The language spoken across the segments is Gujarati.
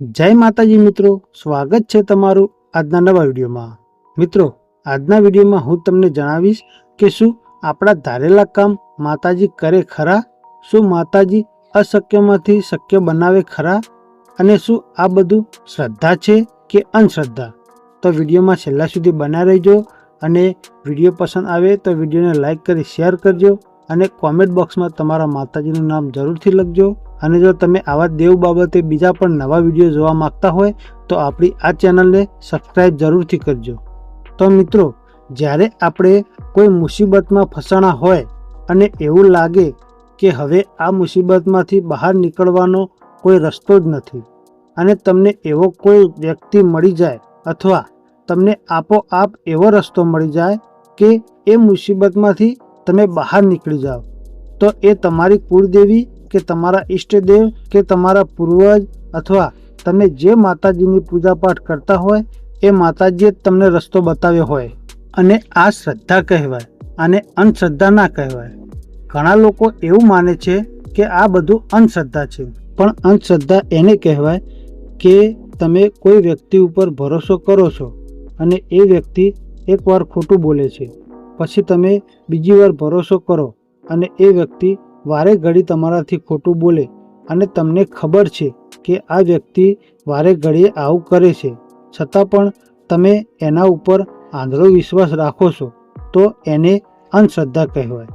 જય માતાજી મિત્રો, સ્વાગત છે તમારું આજના નવા વિડીયોમાં. મિત્રો, આજના વિડીયોમાં હું તમને જણાવીશ કે શું આપણા ધારેલા કામ માતાજી કરે ખરા, શું માતાજી અશક્યમાંથી શક્ય બનાવે ખરા, અને શું આ બધું શ્રદ્ધા છે કે અંધશ્રદ્ધા. તો વિડીયોમાં છેલ્લા સુધી બના રહેજો અને વીડિયો પસંદ આવે તો વિડીયોને લાઈક કરી શેર કરજો અને કોમેન્ટ બોક્સમાં તમારા માતાજીનું નામ જરૂરથી લખજો. અને જો તમે આવા દેવ બાબતે બીજા પણ નવા વીડિયો જોવા માંગતા હોય, તો આપણી આ ચેનલને સબસ્ક્રાઈબ જરૂરથી કરજો. તો મિત્રો, જ્યારે આપણે કોઈ મુસીબતમાં ફસાણા હોય અને એવું લાગે કે હવે આ મુસીબતમાંથી બહાર નીકળવાનો કોઈ રસ્તો જ નથી, અને તમને એવો કોઈ વ્યક્તિ મળી જાય અથવા તમને આપોઆપ એવો રસ્તો મળી જાય કે એ મુસીબતમાંથી તમે બહાર નીકળી જાઓ, તો એ તમારી કુળદેવી કે તમારા ઈષ્ટદેવ કે તમારા પૂર્વજ અથવા તમે જે માતાજીની પૂજાપાઠ કરતા હોય, એ માતાજીએ તમને રસ્તો બતાવ્યો હોય. અને આ શ્રદ્ધા કહેવાય આને અંધશ્રદ્ધા ના કહેવાય. ઘણા લોકો એવું માને છે કે આ બધું અંધશ્રદ્ધા છે. પણ અંધશ્રદ્ધા એને કહેવાય કે તમે કોઈ વ્યક્તિ ઉપર ભરોસો કરો છો અને એ વ્યક્તિ એકવાર ખોટું બોલે છે. પછી તમે બીજી વાર ભરોસો કરો અને એ વ્યક્તિ વારે ઘડી તમારાથી ખોટું બોલે અને તમને ખબર છે કે આ વ્યક્તિ વારે ઘડીએ આવું કરે છે. છતાં પણ તમે એના ઉપર આંધળો વિશ્વાસ રાખો છો, તો એને અંધશ્રદ્ધા કહેવાય.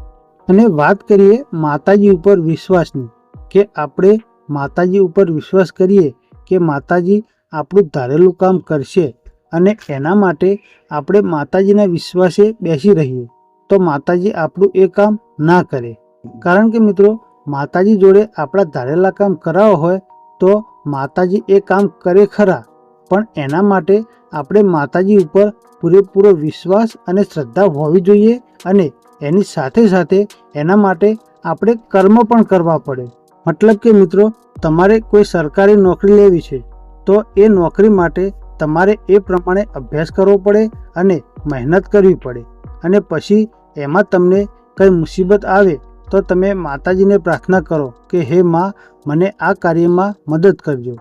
અને વાત કરીએ માતાજી ઉપર વિશ્વાસની, કે આપણે માતાજી ઉપર વિશ્વાસ કરીએ કે માતાજી આપણું ધારેલું કામ કરશે અને એના માટે આપણે માતાજીના વિશ્વાસે બેસી રહીએ, તો માતાજી આપણું એ કામ ના કરે. કારણ કે મિત્રો, માતાજી જોડે આપણા ધારેલા કામ કરાવવા હોય, તો માતાજી એ કામ કરે ખરા. પણ એના માટે આપણે માતાજી ઉપર પૂરેપૂરો વિશ્વાસ અને શ્રદ્ધા હોવી જોઈએ અને એની સાથે સાથે એના માટે આપણે કર્મ પણ કરવા પડે. મતલબ કે મિત્રો, તમારે કોઈ સરકારી નોકરી લેવી છે, તો એ નોકરી માટે તમારે એ પ્રમાણે અભ્યાસ કરવો પડે અને મહેનત કરવી પડે. અને પછી એમાં તમને કંઈ મુસીબત આવે તો તમે માતાજીને પ્રાર્થના કરો કે હે માં, મને આ કાર્યમાં મદદ કરજો.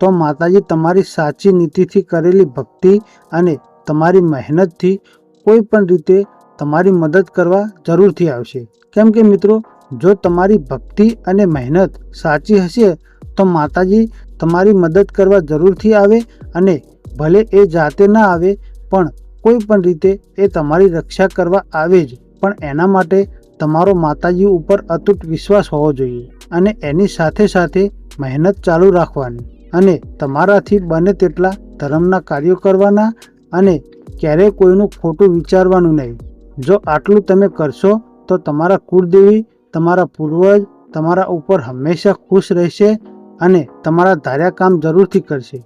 તો માતાજી તમારી સાચી નીતિથી કરેલી ભક્તિ અને તમારી મહેનતથી કોઈ પણ રીતે તમારી મદદ કરવા જરૂરથી આવશે. કેમ કે મિત્રો, જો તમારી ભક્તિ અને મહેનત સાચી હશે, તો માતાજી તમારી મદદ કરવા જરૂરથી આવે અને ભલે એ જાતે ના આવે, પણ કોઈ પણ રીતે એ તમારી રક્ષા કરવા આવે જ. પણ એના માટે તમારો માતાજી ઉપર અતૂટ વિશ્વાસ હોવો જોઈએ અને એની સાથે સાથે મહેનત ચાલુ રાખવાની અને તમારાથી બને તેટલા ધર્મના કાર્યો કરવાના અને ક્યારેય કોઈનું ખોટું વિચારવાનું નહીં. જો આટલું તમે કરશો, તો તમારા કુળદેવી, તમારા પૂર્વજ તમારા ઉપર હંમેશા ખુશ રહેશે અને તમારા ધાર્યા કામ જરૂરથી કરશે.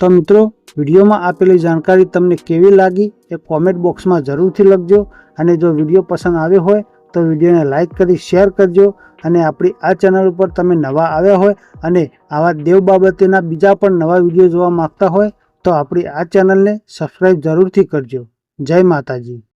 તો મિત્રો, વિડીયોમાં આપેલી જાણકારી તમને કેવી લાગી એ કોમેન્ટ બોક્સમાં જરૂરથી લખજો અને જો વીડિયો પસંદ આવ્યો હોય તો વિડીયોને લાઇક કરી, શેર કરજો અને આપણી આ ચેનલ ઉપર તમે નવા આવ્યા હોય અને આવા દેવ બાબતેના બીજા પણ નવા વીડિયો જોવા માગતા હોય તો આપણી આ ચેનલને સબસ્ક્રાઈબ જરૂરથી કરજો. જય માતાજી.